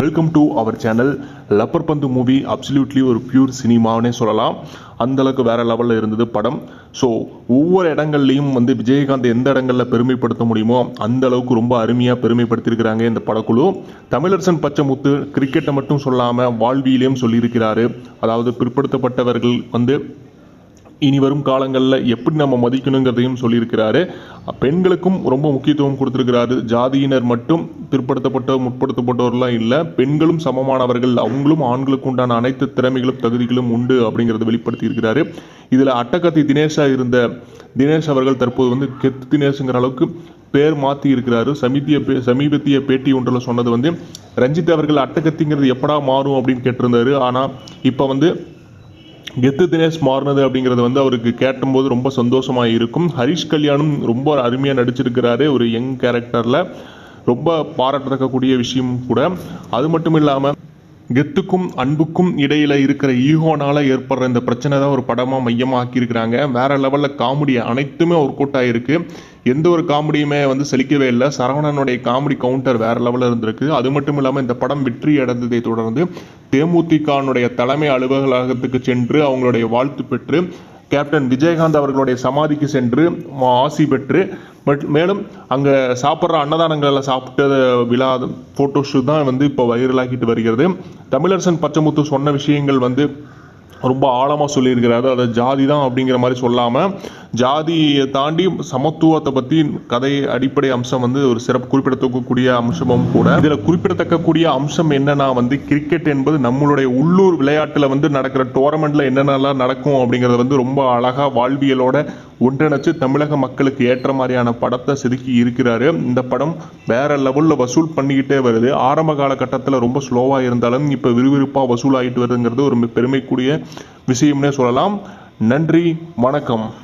Welcome to our channel Lubber Pandhu movie absolutely ஒரு pure சினிமானே சொல்லலாம். அந்த அளவுக்கு லெவலில் இருந்தது படம். ஸோ ஒவ்வொரு இடங்கள்லையும் வந்து விஜயகாந்த் எந்த இடங்களில் பெருமைப்படுத்த முடியுமோ அந்த அளவுக்கு ரொம்ப அருமையாக பெருமைப்படுத்தியிருக்கிறாங்க இந்த படக்குழு. தமிழரசன் பச்சைமுத்து கிரிக்கெட்டை மட்டும் சொல்லாமல் வாழ்வியிலையும் சொல்லியிருக்கிறாரு. அதாவது பிற்படுத்தப்பட்டவர்கள் வந்து இனி வரும் காலங்களில் எப்படி நம்ம மதிக்கணுங்கிறதையும் சொல்லியிருக்கிறாரு. பெண்களுக்கும் ரொம்ப முக்கியத்துவம் கொடுத்துருக்கிறாரு. ஜாதியினர் மட்டும் பிற்படுத்தப்பட்ட முற்படுத்தப்பட்டவர்லாம் இல்லை. பெண்களும் சமமானவர்கள். அவங்களும் ஆண்களுக்கு உண்டான அனைத்து திறமைகளும் தகுதிகளும் உண்டு அப்படிங்கிறத வெளிப்படுத்தி இருக்கிறாரு இதில் அட்டகத்தி தினேஷா இருந்த தினேஷ் அவர்கள் தற்போது வந்து கெத்து தினேஷுங்கிற அளவுக்கு பேர் மாற்றி இருக்கிறாரு சமீபிய பே சமீபத்திய பேட்டி ஒன்றில் சொன்னது வந்து ரஞ்சித் அவர்கள் அட்டகத்திங்கிறது எப்படா மாறும் அப்படின்னு கேட்டிருந்தாரு. ஆனால் இப்போ வந்து கெத்து தினேஷ் மாறினது அப்படிங்கிறது வந்து அவருக்கு கேட்டும்போது ரொம்ப சந்தோஷமாக இருக்கும். ஹரிஷ் கல்யாணும் ரொம்ப அருமையாக நடிச்சிருக்கிறாரு ஒரு யங் கேரக்டரில். ரொம்ப பாராட்டத்தக்கக்கூடிய விஷயம் கூட. அது மட்டும் இல்லாமல் கெத்துக்கும் அன்புக்கும் இடையில் இருக்கிற ஈகோனால் ஏற்படுற இந்த பிரச்சனை தான் ஒரு படமாக மையமாக ஆக்கியிருக்கிறாங்க வேற லெவலில் காமெடி அனைத்துமே ஒர்கவுட் ஆகிருக்கு எந்த ஒரு காமெடியுமே வந்து செழிக்கவே இல்லை. சரவணனுடைய காமெடி கவுண்டர் வேறு லெவலில் இருந்திருக்கு. அது மட்டும் இல்லாமல் இந்த படம் வெற்றி அடைந்ததை தொடர்ந்து தேமுதிகனுடைய தலைமை அலுவலகத்துக்கு சென்று அவங்களுடைய வாழ்த்து பெற்று கேப்டன் விஜயகாந்த் அவர்களுடைய சமாதிக்கு சென்று ஆசி பெற்று பட் மேலும் அங்கே சாப்பிட்ற அன்னதானங்களில் சாப்பிட்ட விழா ஃபோட்டோ ஷூட் தான் வந்து இப்போ வைரலாகிட்டு வருகிறது. தமிழரசன் பச்சைமுத்து சொன்ன விஷயங்கள் வந்து ரொம்ப ஆழமாக சொல்லியிருக்கிறாரு. அதை ஜாதி தான் அப்படிங்கிற மாதிரி சொல்லாமல் ஜாதியை தாண்டி சமத்துவத்தை பற்றி கதை அடிப்படை அம்சம் வந்து ஒரு சிறப்பு குறிப்பிடத்தக்கக்கூடிய அம்சமும் கூட. இதில் குறிப்பிடத்தக்கக்கூடிய அம்சம் என்னன்னா வந்து கிரிக்கெட் என்பது நம்மளுடைய உள்ளூர் விளையாட்டில் வந்து நடக்கிற டோர்னமெண்ட்டில் என்னென்னலாம் நடக்கும் அப்படிங்கிறத வந்து ரொம்ப அழகாக வாழ்வியலோட ஒன்றிணைச்சு தமிழக மக்களுக்கு ஏற்ற மாதிரியான படத்தை செதுக்கி இருக்கிறாரு. இந்த படம் வேற லெவலில் வசூல் பண்ணிக்கிட்டே வருது. ஆரம்ப காலகட்டத்தில் ரொம்ப ஸ்லோவாக இருந்தாலும் இப்போ விறுவிறுப்பாக வசூல் ஆகிட்டு வருதுங்கிறது ஒரு பெருமைக்குரிய விஷயம்னே சொல்லலாம். நன்றி வணக்கம்.